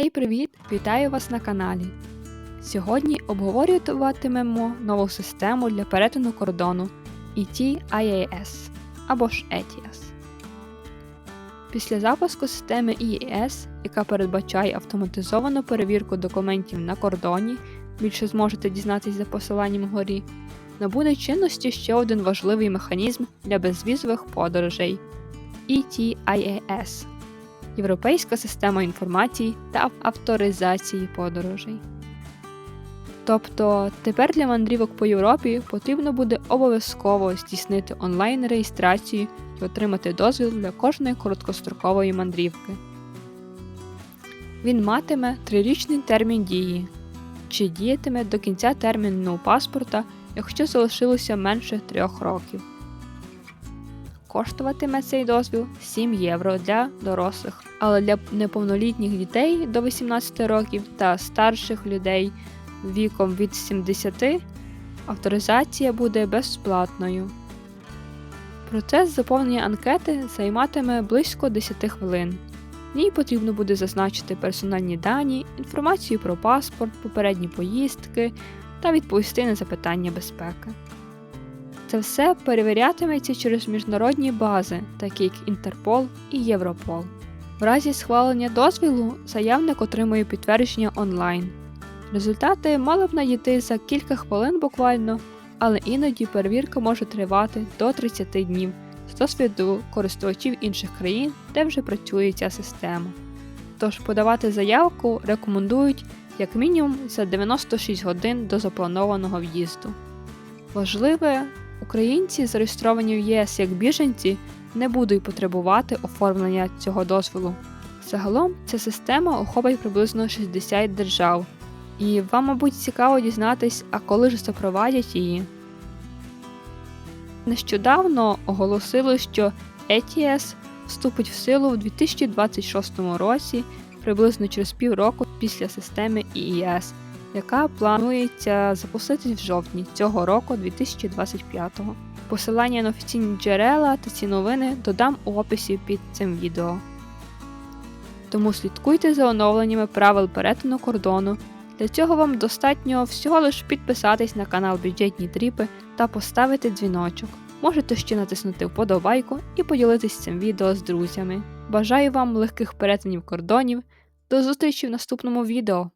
Хей, привіт! Вітаю вас на каналі. Сьогодні обговорюватимемо нову систему для перетину кордону ETIAS або ж ETIAS. Після запуску системи EES, яка передбачає автоматизовану перевірку документів на кордоні, більше зможете дізнатись за посиланням вгорі, набуде чинності ще один важливий механізм для безвізових подорожей ETIAS Європейська система інформації та авторизації подорожей. Тобто тепер для мандрівок по Європі потрібно буде обов'язково здійснити онлайн-реєстрацію і отримати дозвіл для кожної короткострокової мандрівки. Він матиме трирічний термін дії, чи діятиме до кінця терміну паспорта, якщо залишилося менше трьох років. Коштуватиме цей дозвіл 7 євро для дорослих, але для неповнолітніх дітей до 18 років та старших людей віком від 70 авторизація буде безплатною. Процес заповнення анкети займатиме близько 10 хвилин. В ній потрібно буде зазначити персональні дані, інформацію про паспорт, попередні поїздки та відповісти на запитання безпеки. Це все перевірятиметься через міжнародні бази, такі як Інтерпол і Європол. В разі схвалення дозвілу заявник отримує підтвердження онлайн. Результати мали б надійти за кілька хвилин буквально, але іноді перевірка може тривати до 30 днів з досвіду користувачів інших країн, де вже працює ця система. Тож подавати заявку рекомендують як мінімум за 96 годин до запланованого в'їзду. Важливе, українці, зареєстровані в ЄС як біженці, не будуть потребувати оформлення цього дозволу. Загалом ця система охопить приблизно 60 держав, і вам, мабуть, цікаво дізнатись, а коли ж запровадять її. Нещодавно оголосили, що ETS вступить в силу у 2026 році, приблизно через півроку після системи EES, яка планується запуститись в жовтні цього року 2025-го. Посилання на офіційні джерела та ці новини додам у описі під цим відео. Тому слідкуйте за оновленнями правил перетину кордону. Для цього вам достатньо всього лиш підписатись на канал Бюджетні Тріпи та поставити дзвіночок. Можете ще натиснути вподобайку і поділитись цим відео з друзями. Бажаю вам легких перетинів кордонів. До зустрічі в наступному відео!